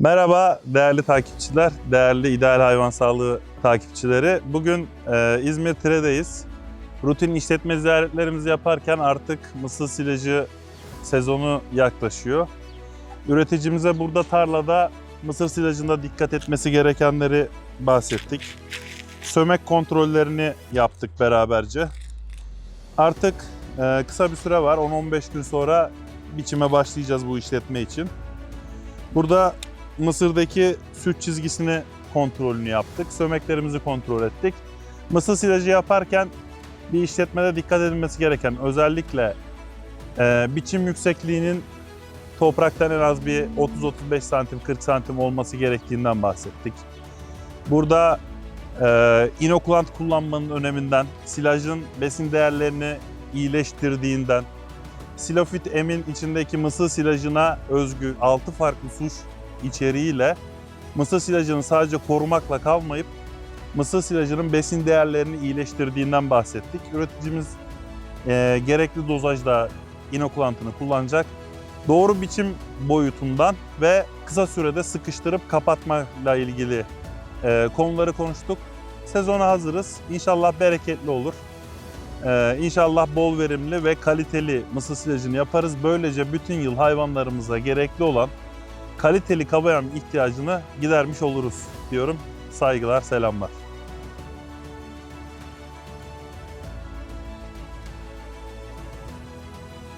Merhaba değerli takipçiler, değerli ideal hayvan sağlığı takipçileri. Bugün e, İzmir Tire'deyiz. Rutin işletme ziyaretlerimizi yaparken artık mısır silajı sezonu yaklaşıyor. Üreticimize burada tarlada mısır silajında dikkat etmesi gerekenleri bahsettik. Sömek kontrollerini yaptık beraberce. Artık e, kısa bir süre var, 10-15 gün sonra biçime başlayacağız bu işletme için. Burada Mısır'daki süt çizgisini kontrolünü yaptık. Sömeklerimizi kontrol ettik. Mısır silajı yaparken bir işletmede dikkat edilmesi gereken özellikle e, biçim yüksekliğinin topraktan en az bir 30-35 santim 40 santim olması gerektiğinden bahsettik. Burada e, inokulant kullanmanın öneminden, silajın besin değerlerini iyileştirdiğinden, Silofit Emin içindeki mısır silajına özgü 6 farklı suç içeriğiyle mısır silajını sadece korumakla kalmayıp mısır silajının besin değerlerini iyileştirdiğinden bahsettik. Üreticimiz e, gerekli dozajda inokulantını kullanacak. Doğru biçim boyutundan ve kısa sürede sıkıştırıp kapatmayla ilgili e, konuları konuştuk. Sezona hazırız. İnşallah bereketli olur. Ee, inşallah bol verimli ve kaliteli mısır silajını yaparız. Böylece bütün yıl hayvanlarımıza gerekli olan kaliteli kaba yem ihtiyacını gidermiş oluruz diyorum. Saygılar, selamlar.